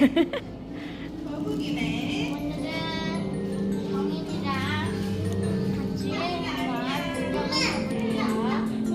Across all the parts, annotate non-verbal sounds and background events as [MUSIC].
오늘은 정인이랑 같이 영화 구경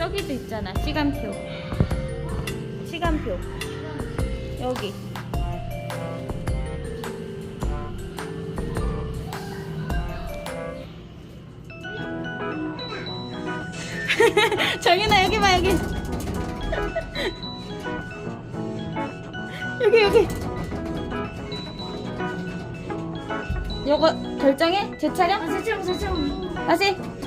저기도 있잖아. 시간표. 시간표. 여기. [LAUGHS] 정윤아 여기 봐 여기. [LAUGHS] 여기 여기. 요거 결정해? 제 차량? 아, 저처럼 저처럼. 다시.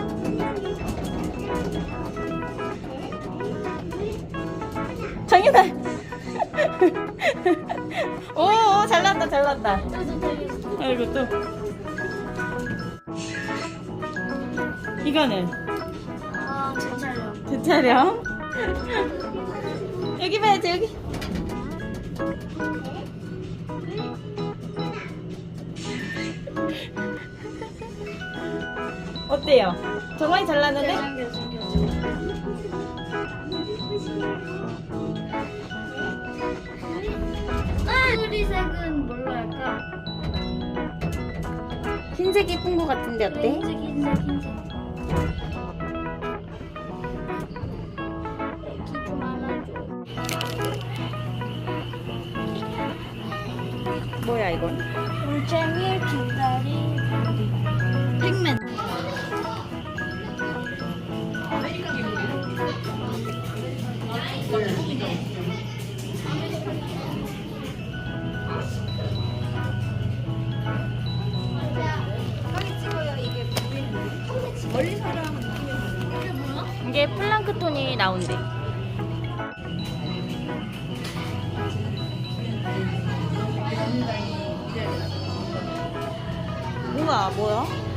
정윤아. [LAUGHS] 오, 오, 잘 났다, 잘 났다. 저저 저기. 아이고 또. 이거는 아, 제 차례. 제 차량. [LAUGHS] 여기 봐야지 여기. 어때요? 정말 잘 났는데? 소리색은 뭘로 할까? 흰색 이쁜 것 같은데 어때? 흰색 흰색 흰색. 나온대. 뭔가 뭐야?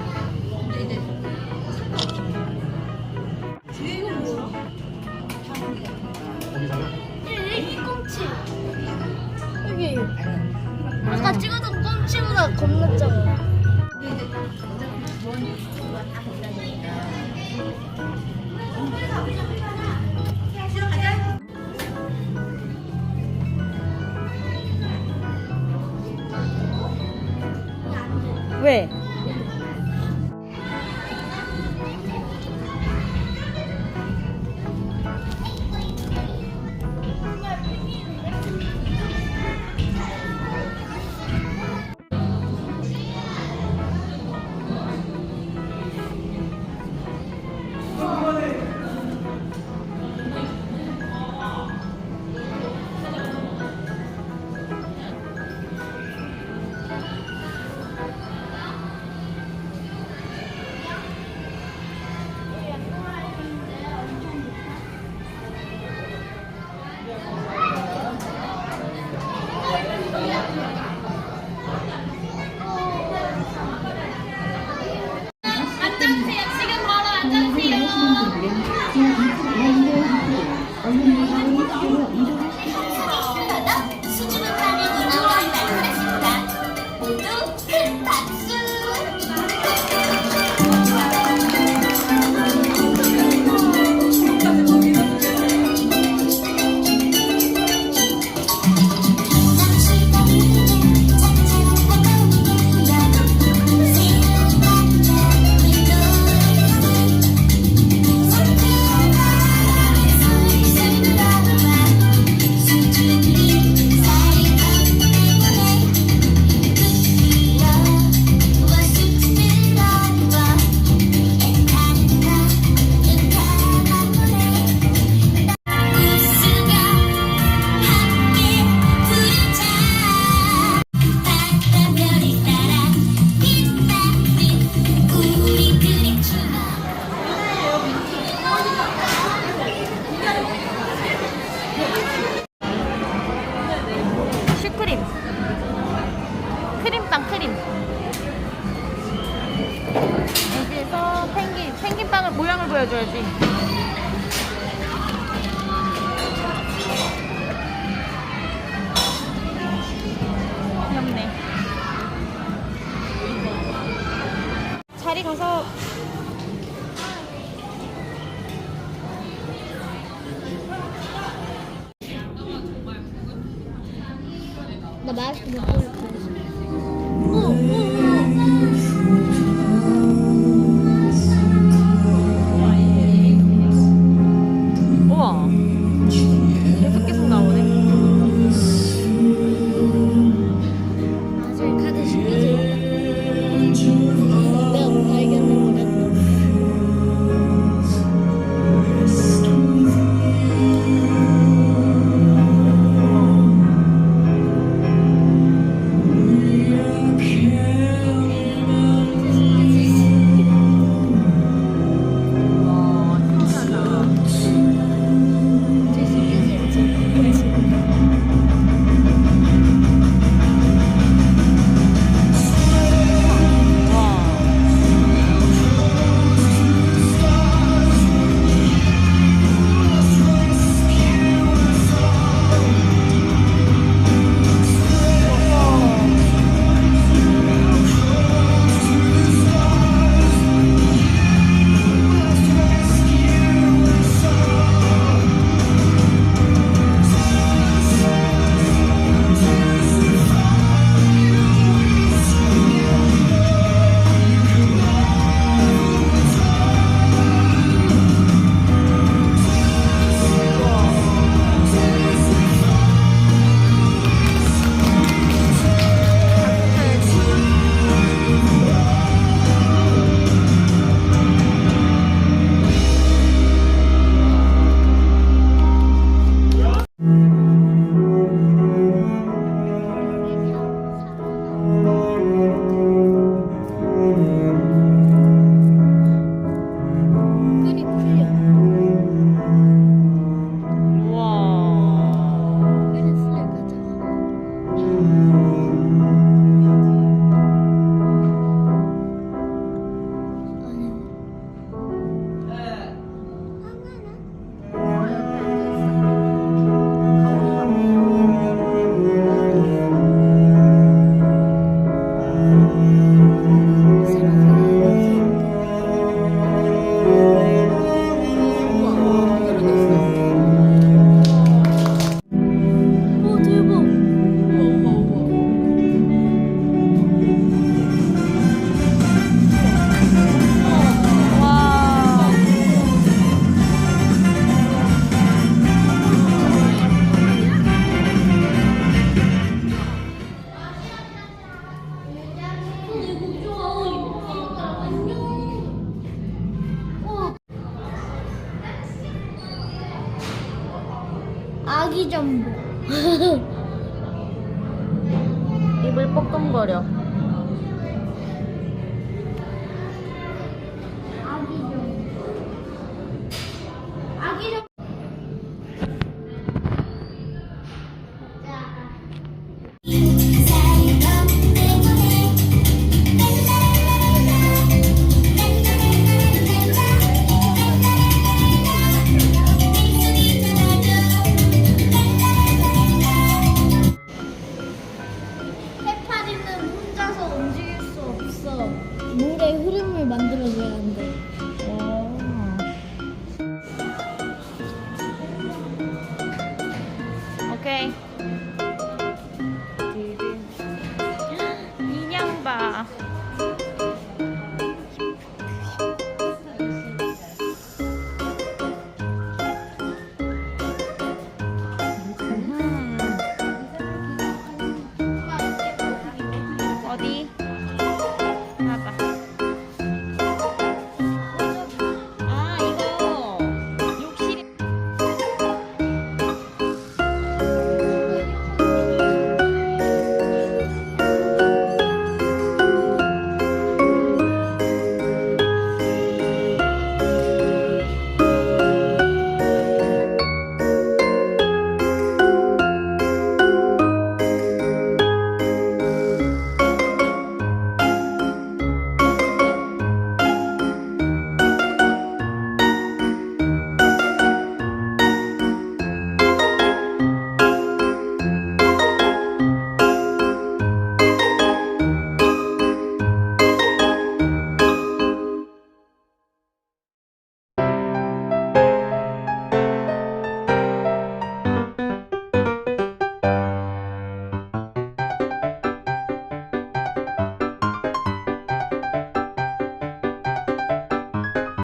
ve. 가서 나 마스크 아기 전복 [LAUGHS] 입을 뻑뻑거려. 물의 흐름을 만들어줘야 한대.